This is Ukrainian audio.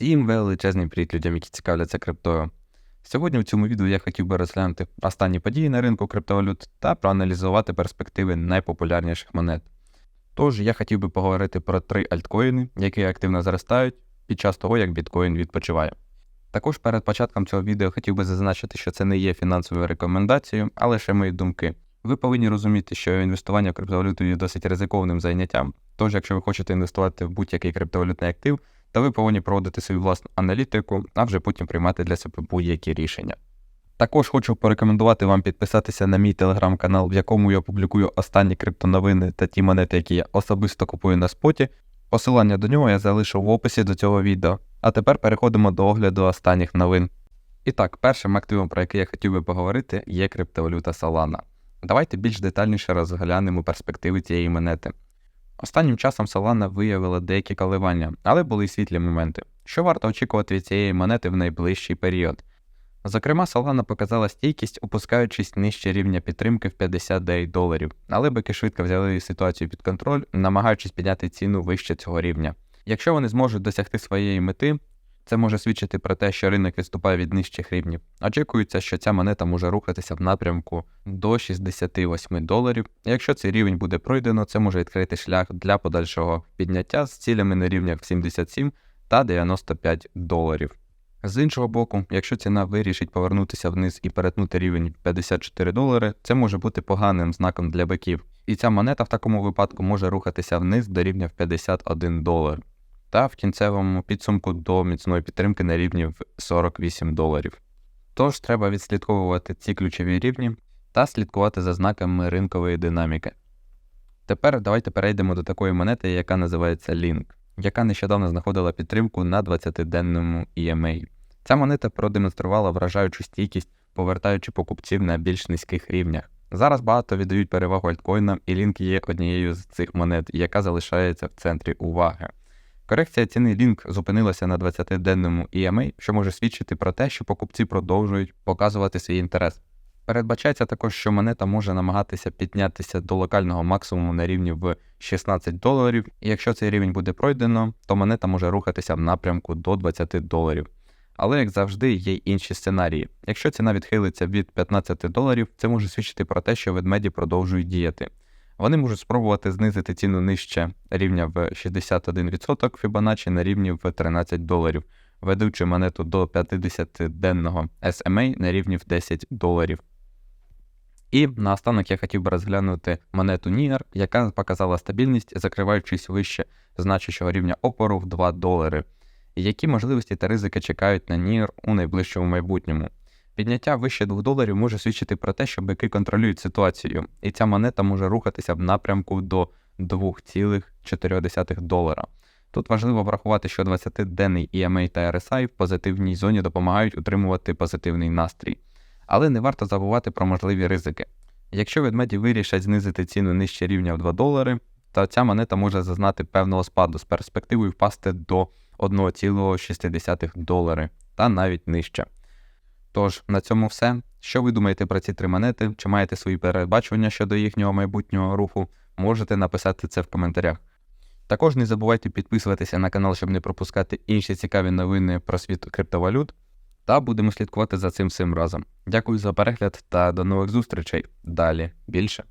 Всім величезний привіт людям, які цікавляться криптою. Сьогодні в цьому відео я хотів би розглянути останні події на ринку криптовалют та проаналізувати перспективи найпопулярніших монет. Тож я хотів би поговорити про три альткоїни, які активно зростають під час того, як біткоін відпочиває. Також перед початком цього відео хотів би зазначити, що це не є фінансовою рекомендацією, а лише мої думки. Ви повинні розуміти, що інвестування в криптовалюту є досить ризикованим заняттям. Тож, якщо ви хочете інвестувати в будь-який криптовалютний актив, то ви повинні проводити свою власну аналітику, а вже потім приймати для себе будь-які рішення. Також хочу порекомендувати вам підписатися на мій телеграм-канал, в якому я публікую останні криптоновини та ті монети, які я особисто купую на споті. Посилання до нього я залишу в описі до цього відео. А тепер переходимо до огляду останніх новин. І так, першим активом, про який я хотів би поговорити, є криптовалюта Solana. Давайте більш детальніше розглянемо перспективи цієї монети. Останнім часом Solana виявила деякі коливання, але були й світлі моменти. Що варто очікувати від цієї монети в найближчий період? Зокрема, Solana показала стійкість, опускаючись нижче рівня підтримки в 59 доларів, але бики швидко взяли ситуацію під контроль, намагаючись підняти ціну вище цього рівня. Якщо вони зможуть досягти своєї мети, це може свідчити про те, що ринок відступає від нижчих рівнів. Очікується, що ця монета може рухатися в напрямку до 68 доларів. Якщо цей рівень буде пройдено, це може відкрити шлях для подальшого підняття з цілями на рівнях 77 та 95 доларів. З іншого боку, якщо ціна вирішить повернутися вниз і перетнути рівень 54 долари, це може бути поганим знаком для биків. І ця монета в такому випадку може рухатися вниз до рівня в 51 долар та в кінцевому підсумку до міцної підтримки на рівні в 48 доларів. Тож треба відслідковувати ці ключові рівні та слідкувати за знаками ринкової динаміки. Тепер давайте перейдемо до такої монети, яка називається Link, яка нещодавно знаходила підтримку на 20-денному EMA. Ця монета продемонструвала вражаючу стійкість, повертаючи покупців на більш низьких рівнях. Зараз багато віддають перевагу альткоїнам, і Link є однією з цих монет, яка залишається в центрі уваги. Корекція ціни Link зупинилася на 20-денному EMA, що може свідчити про те, що покупці продовжують показувати свій інтерес. Передбачається також, що монета може намагатися піднятися до локального максимуму на рівні в 16 доларів, і якщо цей рівень буде пройдено, то монета може рухатися в напрямку до 20 доларів. Але, як завжди, є інші сценарії. Якщо ціна відхилиться від 15 доларів, це може свідчити про те, що ведмеді продовжують діяти. Вони можуть спробувати знизити ціну нижче рівня в 61% Fibonacci на рівні в 13 доларів, ведучи монету до 50-денного SMA на рівні в 10 доларів. І наостанок я хотів би розглянути монету NIR, яка показала стабільність, закриваючись вище значущого рівня опору в 2 долари. Які можливості та ризики чекають на NIR у найближчому майбутньому? Підняття вище 2 доларів може свідчити про те, що бики контролюють ситуацію, і ця монета може рухатися в напрямку до 2,4 долара. Тут важливо врахувати, що 20-денний EMA та RSI в позитивній зоні допомагають утримувати позитивний настрій. Але не варто забувати про можливі ризики. Якщо ведмеді вирішать знизити ціну нижче рівня в 2 долари, то ця монета може зазнати певного спаду з перспективою впасти до 1,6 долари та навіть нижче. Тож, на цьому все. Що ви думаєте про ці три монети? Чи маєте свої передбачення щодо їхнього майбутнього руху? Можете написати це в коментарях. Також не забувайте підписуватися на канал, щоб не пропускати інші цікаві новини про світ криптовалют. Та будемо слідкувати за цим всім разом. Дякую за перегляд та до нових зустрічей. Далі більше.